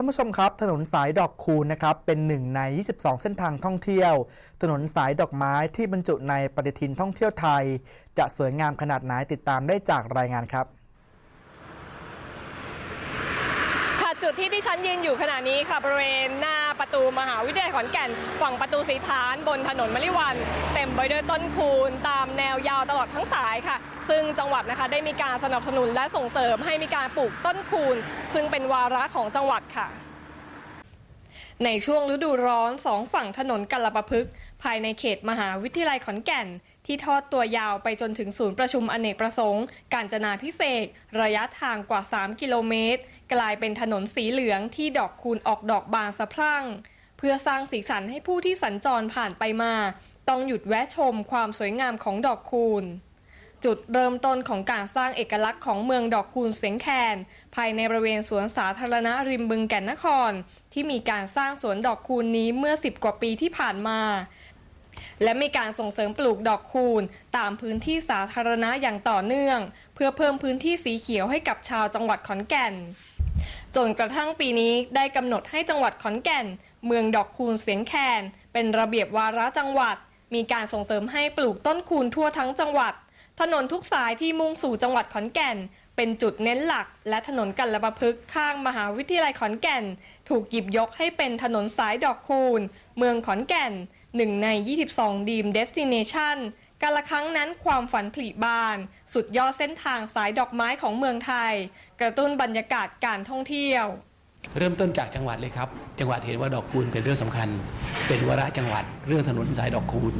ท่านผู้ชมครับ ถนนสายดอกคูณนะครับเป็นหนึ่งใน 22 เส้นทางท่องเที่ยว ถนนสายดอกไม้ที่บรรจุในปฏิทินท่องเที่ยวไทย จะสวยงามขนาดไหนติดตามได้จากรายงานครับ ค่ะ จุดที่ที่ฉันยืนอยู่ขณะนี้ค่ะบริเวณหน้าประตูมหาวิทยาลัยขอนแก่น ฝั่งประตูสีฐานบนถนนมะลิวัน เต็มไปด้วยต้นคูณตามแนวยาวตลอดทั้งสายค่ะ ซึ่งจังหวัดนะคะได้มีการสนับสนุนและส่งเสริมให้มีการปลูกต้นคูณ ซึ่งเป็นวาระของจังหวัดค่ะ ในช่วงฤดูร้อนสองฝั่งถนนกัลปะพฤกษ์ ภายในเขตมหาวิทยาลัยขอนแก่น ที่ทอดตัวยาวไปจนถึงศูนย์ประชุมอเนกประสงค์ กาญจนาพิเศษ ระยะทางกว่า 3 กิโลเมตร กลายเป็นถนนสีเหลืองที่ดอกคูณออกดอกบานสะพรั่ง เพื่อสร้างสีสันให้ผู้ที่สัญจรผ่านไปมา ต้องหยุดแวะชมความสวยงามของดอกคูณจุดเริ่มต้นของการสร้างเอกลักษณ์ของเมืองดอกคูณเสียงแคน ภายในบริเวณสวนสาธารณะริมบึงแก่นนคร ที่มีการสร้างสวนดอกคูณนี้เมื่อ 10 กว่าปีที่ผ่านมา และมีการส่งเสริมปลูกดอกคูณ ตามพื้นที่สาธารณะอย่างต่อเนื่อง เพื่อเพิ่มพื้นที่สีเขียวให้กับชาวจังหวัดขอนแก่น จนกระทั่งปีนี้ได้กำหนดให้จังหวัดขอนแก่น เมืองดอกคูณเสียงแคน เป็นระเบียบวาระจังหวัด มีการส่งเสริมให้ปลูกต้นคูณทั่วทั้งจังหวัด ถนนทุกสายที่มุ่งสู่จังหวัดขอนแก่นเป็นจุดเน้นหลักและถนนกัลปะพฤกข้างมหาวิทยาลัยขอนแก่น ถูกหยิบยกให้เป็นถนนสายดอกคูณ เมืองขอนแก่น หนึ่งใน 22 ดีมเดสติเนชันการละครั้งนั้นความฝันผลิบาน สุดยอดเส้นทางสายดอกไม้ของเมืองไทย กระตุ้นบรรยากาศการท่องเที่ยว เริ่มต้นจากจังหวัดเลยครับ จังหวัดเห็นว่าดอกคูณเป็นเรื่องสำคัญ เป็นวาระจังหวัดเรื่องถนนสายดอกคูณ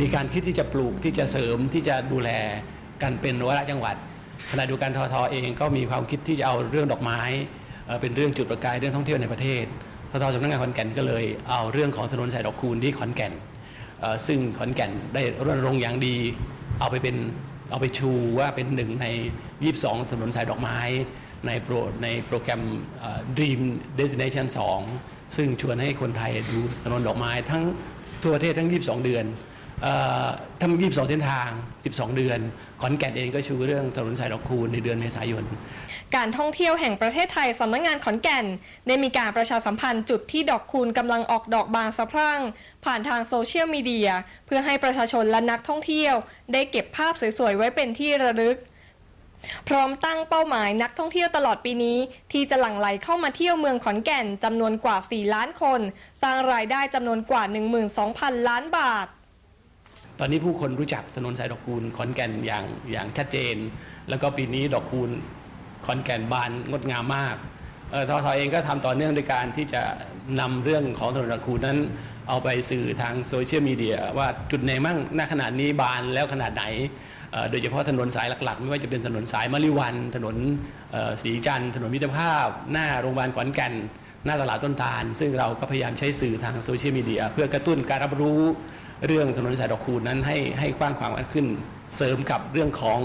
มีการคิดที่จะปลูกที่จะเสริมที่จะดูแลกันเป็นวาระจังหวัดขณะเดูการทอทอเองก็มีความคิดที่จะเอาเรื่องดอกไม้เป็นเรื่องจุดประกายเรื่องท่องเที่ยวในประเทศ ททสำนักงานขอนแก่นก็เลยเอาเรื่องของถนนสายดอกคูณที่ขอนแก่น ซึ่งขอนแก่นได้รณรงค์อย่างดี เอาไปเป็นเอาไปชูว่าเป็นหนึ่งใน 22 ถนนสายดอกไม้ในโปรในโปรแกรม Dream Destination 2 ซึ่งชวนให้คนไทยดูถนนดอกไม้ทั้งทั่วประเทศทั้ง 22 เดือน เอ่อทั้ง22เส้นทาง 12 เดือน ขอนแก่นเองก็ชูเรื่องถนนสายดอกคูณในเดือนเมษายน การท่องเที่ยวแห่งประเทศไทยสำนักงานขอนแก่น ได้มีการประชาสัมพันธ์จุดที่ดอกคูณกำลังออกดอกบานสะพรั่ง ผ่านทางโซเชียลมีเดีย เพื่อให้ประชาชนและนักท่องเที่ยว ได้เก็บภาพสวยๆ ไว้เป็นที่ระลึก พร้อมตั้งเป้าหมายนักท่องเที่ยวตลอดปีนี้ ที่จะหลั่งไหลเข้ามาเที่ยวเมืองขอนแก่นจำนวนกว่า 4 ล้านคน สร้างรายได้จำนวนกว่า 12,000 ล้านบาท ตอนนี้ผู้คนรู้จักถนนสายดอกคูณขอนแก่นอย่างอย่างชัดเจน แล้วก็ปีนี้ดอกคูณขอนแก่นบานงดงามมากเอ่อทเองก็ทำต่อเนื่องด้วยการที่จะนำเรื่องของถนนดอกคูณนั้น เอาไปสื่อทางโซเชียลมีเดียว่าจุดไหนมั่งณขนาดนี้บานแล้วขนาดไหนโดยเฉพาะถนนสายหลักๆ ไม่ว่าจะเป็นถนนสายมะลิวัน ถนนเอ่อศรีจันทร์ถนนมิตรภาพ หน้าโรงพยาบาลขอนแก่นหน้าตลาดต้นตาล ซึ่งเราก็พยายามใช้สื่อทางโซเชียลมีเดียเพื่อกระตุ้นการรับรู้ เรื่องถนนสายดอกคูณนั้นให้ให้กว้างขวางมากขึ้น เสริมกับเรื่องของ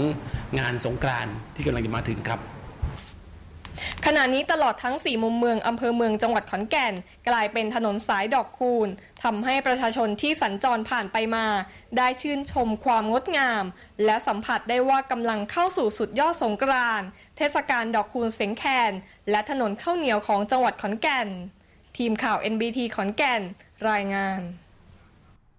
งานสงกรานต์ที่กำลังจะมาถึงครับขณะนี้ตลอดทั้ง 4 มุมเมือง อำเภอเมืองจังหวัดขอนแก่น กลายเป็นถนนสายดอกคูณทำให้ประชาชนที่สัญจรผ่านไปมา ได้ชื่นชมความงดงาม และสัมผัสได้ว่ากำลังเข้าสู่สุดยอดสงกรานต์เทศกาลดอกคูณเสียงแคน และถนนข้าวเหนียวของจังหวัดขอนแก่น ทีมข่าว NBT ขอนแก่น รายงาน